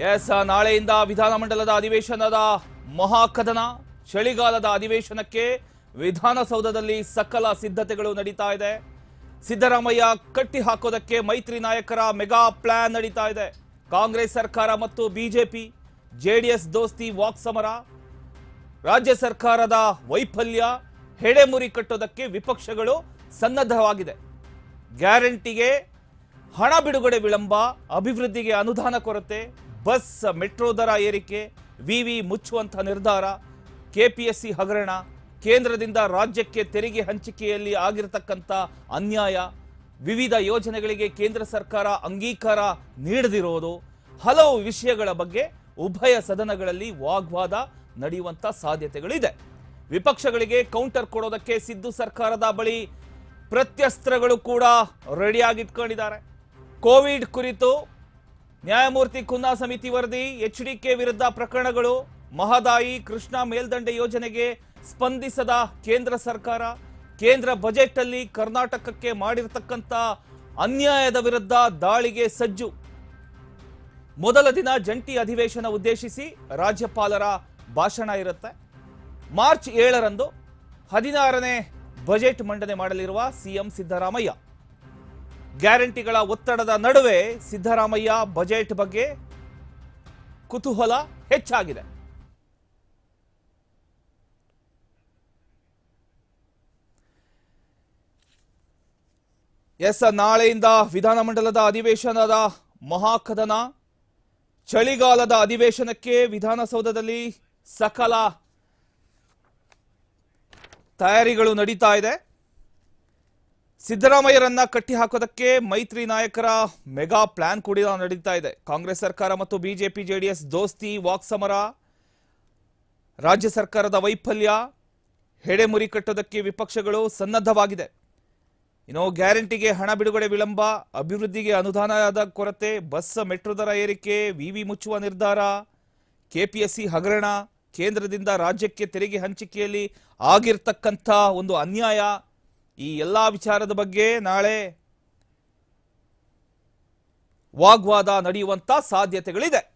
S ನಾಳೆಯಿಂದ ವಿಧಾನಮಂಡಲದ ಅಧಿವೇಶನದ ಮಹಾಕದನ ಚಳಿಗಾಲದ ಅಧಿವೇಶನಕ್ಕೆ ವಿಧಾನಸೌಧದಲ್ಲಿ ಸಕಲ ಸಿದ್ಧತೆಗಳು ನಡೀತಾ ಇದೆ. ಸಿದ್ದರಾಮಯ್ಯ ಕಟ್ಟಿ ಹಾಕೋದಕ್ಕೆ ಮೈತ್ರಿ ನಾಯಕರ ಮೆಗಾ ಪ್ಲಾನ್ ನಡೀತಾ ಇದೆ. ಕಾಂಗ್ರೆಸ್ ಸರ್ಕಾರ ಮತ್ತು ಬಿಜೆಪಿ, ಜೆಡಿಎಸ್ ದೋಸ್ತಿ ವಾಕ್ ಸಮರ, ರಾಜ್ಯ ಸರ್ಕಾರದ ವೈಫಲ್ಯ, ಹೆಡೆಮುರಿ ಕಟ್ಟೋದಕ್ಕೆ ವಿಪಕ್ಷಗಳು ಸನ್ನದ್ಧವಾಗಿದೆ ಗ್ಯಾರಂಟಿಗೆ ಹಣ ಬಿಡುಗಡೆ ವಿಳಂಬ, ಅಭಿವೃದ್ಧಿಗೆ ಅನುದಾನ ಕೊರತೆ ಬಸ್, ಮೆಟ್ರೋ ದರ ಏರಿಕೆ, ವಿವಿ ಮುಚ್ಚುವಂಥ ನಿರ್ಧಾರ, ಕೆಪಿಎಸ್ಸಿ ಹಗರಣ, ಕೇಂದ್ರದಿಂದ ರಾಜ್ಯಕ್ಕೆ ತೆರಿಗೆ ಹಂಚಿಕೆಯಲ್ಲಿ ಆಗಿರತಕ್ಕಂಥ ಅನ್ಯಾಯ, ವಿವಿಧ ಯೋಜನೆಗಳಿಗೆ ಕೇಂದ್ರ ಸರ್ಕಾರ ಅಂಗೀಕಾರ ನೀಡದಿರೋದು, ಹಲವು ವಿಷಯಗಳ ಬಗ್ಗೆ ಉಭಯ ಸದನಗಳಲ್ಲಿ ವಾಗ್ವಾದ ನಡೆಯುವಂಥ ಸಾಧ್ಯತೆಗಳಿದೆ. ವಿಪಕ್ಷಗಳಿಗೆ ಕೌಂಟರ್ ಕೊಡೋದಕ್ಕೆ ಸಿದ್ದು ಸರ್ಕಾರದ ಬಳಿ ಪ್ರತ್ಯಸ್ತ್ರಗಳು ಕೂಡ ರೆಡಿಯಾಗಿಟ್ಕೊಂಡಿದ್ದಾರೆ. ಕೋವಿಡ್ ಕುರಿತು ನ್ಯಾಯಮೂರ್ತಿ ಖುನ್ನಾ ಸಮಿತಿ ವರದಿ ಎಚ್ ಡಿ ಕೆ ವಿರುದ್ಧ ಪ್ರಕರಣಗಳು, ಮಹದಾಯಿ ಕೃಷ್ಣಾ ಮೇಲ್ದಂಡೆ ಯೋಜನೆಗೆ ಸ್ಪಂದಿಸದ ಕೇಂದ್ರ ಸರ್ಕಾರ, ಕೇಂದ್ರ ಬಜೆಟ್ ಅಲ್ಲಿ ಕರ್ನಾಟಕಕ್ಕೆ ಮಾಡಿರತಕ್ಕಂಥ ಅನ್ಯಾಯದ ವಿರುದ್ಧ ದಾಳಿಗೆ ಸಜ್ಜು. ಮೊದಲ ದಿನ ಜಂಟಿ ಅಧಿವೇಶನ ಉದ್ದೇಶಿಸಿ ರಾಜ್ಯಪಾಲರ ಭಾಷಣ ಇರುತ್ತೆ. ಮಾರ್ಚ್ ಏಳರಂದು ಹದಿನಾರನೇ ಬಜೆಟ್ ಮಂಡನೆ ಮಾಡಲಿರುವ ಸಿಎಂ ಸಿದ್ದರಾಮಯ್ಯ. ಗ್ಯಾರಂಟಿಗಳ ಒತ್ತಡದ ನಡುವೆ ಸಿದ್ದರಾಮಯ್ಯ ಬಜೆಟ್ ಬಗ್ಗೆ ಕುತೂಹಲ ಹೆಚ್ಚಾಗಿದೆ. ಎಸ್, ನಾಳೆಯಿಂದ ವಿಧಾನಮಂಡಲದ ಅಧಿವೇಶನದ ಮಹಾಕದನ ಚಳಿಗಾಲದ ಅಧಿವೇಶನಕ್ಕೆ ವಿಧಾನಸೌಧದಲ್ಲಿ ಸಕಲ ತಯಾರಿಗಳು ನಡೀತಾ ಇದೆ. ಸಿದ್ದರಾಮಯ್ಯರನ್ನ ಕಟ್ಟಿ ಹಾಕೋದಕ್ಕೆ ಮೈತ್ರಿ ನಾಯಕರ ಮೆಗಾ ಪ್ಲಾನ್ ಕೂಡ ನಡೀತಾ ಇದೆ. ಕಾಂಗ್ರೆಸ್ ಸರ್ಕಾರ ಮತ್ತು ಬಿಜೆಪಿ, ಜೆಡಿಎಸ್ ದೋಸ್ತಿ, ವಾಕ್ ಸಮರ, ರಾಜ್ಯ ಸರ್ಕಾರದ ವೈಫಲ್ಯ, ಹೆಡೆಮುರಿ ಕಟ್ಟೋದಕ್ಕೆ ವಿಪಕ್ಷಗಳು ಸನ್ನದ್ಧವಾಗಿದೆ. ಇನ್ನು ಗ್ಯಾರಂಟಿಗೆ ಹಣ ಬಿಡುಗಡೆ ವಿಳಂಬ, ಅಭಿವೃದ್ಧಿಗೆ ಅನುದಾನದ ಕೊರತೆ, ಬಸ್, ಮೆಟ್ರೋ ದರ ಏರಿಕೆ, ವಿವಿ ಮುಚ್ಚುವ ನಿರ್ಧಾರ, ಕೆಪಿಎಸ್ಸಿ ಹಗರಣ, ಕೇಂದ್ರದಿಂದ ರಾಜ್ಯಕ್ಕೆ ತೆರಿಗೆ ಹಂಚಿಕೆಯಲ್ಲಿ ಆಗಿರ್ತಕ್ಕಂಥ ಒಂದು ಅನ್ಯಾಯ ಈ ಎಲ್ಲ ವಿಚಾರದ ಬಗ್ಗೆ ನಾಳೆ ವಾಗ್ವಾದ ನಡೆಯುವಂತ ಸಾಧ್ಯತೆಗಳಿದೆ.